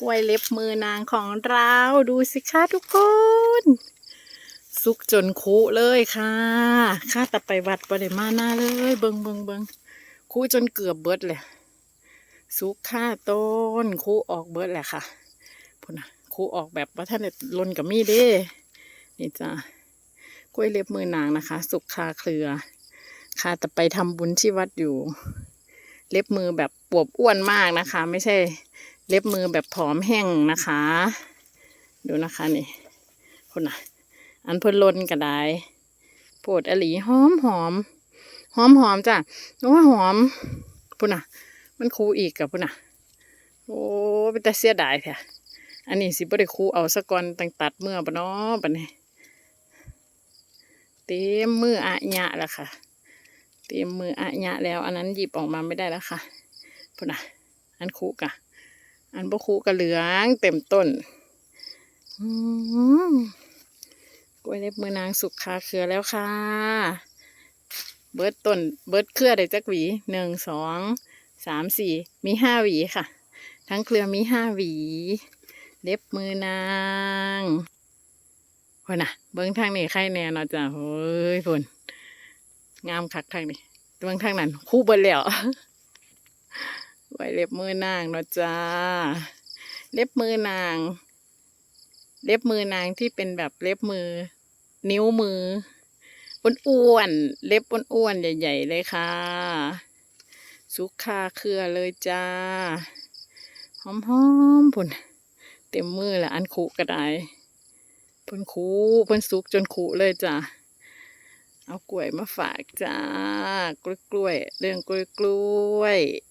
กล้วยเล็บมือนางของเราดูสิคะทุกคน สุกจนคุเลยค่ะข้าแต่ไปวัดประเดมาหน้าเลย เบิงเบิงเบิงคุจนเกือบเบิดเลยสุกค่าต้นคุออกเบิดแหละค่ะพุ่นนะคุออกแบบว่าท่านลนกับมีดเด้นี่จ้ากล้วยเล็บมือนางนะคะ สุกคาเครือค่ะแต่ไปทำบุญที่วัดอยู่ เล็บมือแบบปวบอ้วนมากนะคะ ไม่ใช่ เล็บมือแบบผอมแห้งนะคะ ดูนะคะนี่คนน่ะ อันเพิ่นลนกระไดโปวดอลีหอมหอมหอมหอมจ้ะโอ้ยหอมพุ่นน่ะ มันคูอีกกับพุ่นน่ะ โอ้เป็นแต่เสียดายแท้อันนี้สิบ่ได้คูเอาสะก่อนตั้งตัดเมื่อปะเนาะปะเนี่ยเต็มมืออะยะแล้วค่ะ เต็มมืออะยะแล้ว อันนั้นหยิบออกมาไม่ได้แล้วค่ะพุ่นน่ะ อันคูกะ อันบ่คูกะเหลืองเต็มต้นอืมกล้วยเล็บมือนางสุกคาเครือแล้วค่ะ เบิดต้น เบิดเครือได้จักหวีหนึ่งสองสามสี่มีห้าหวีค่ะ ทั้งเครือมีห้าหวี เล็บมือนางพนน่ะ เบิ้งทางนี้ใครแน่เนอนจ้ะเฮ้ยพนงามคักทางนี้เบิ้งทางนั้นคู่เบิดแล้ว ไว้เล็บมือนางเนาะจ้า เล็บมือนาง เล็บมือนางที่เป็นแบบเล็บมือ นิ้วมืออ้วนๆเล็บอ้วนๆใหญ่ ๆ เลยค่ะ สุกคาเครือเลยจ้า หอมๆพุ่นเต็มมือแล้วอันคุก็ได้พิ่นคุเพิ่นสุกจนคุเลยจ้าเอากล้วยมาฝากจ้ากล้วยๆเรื่องกล้วยกล้วยๆ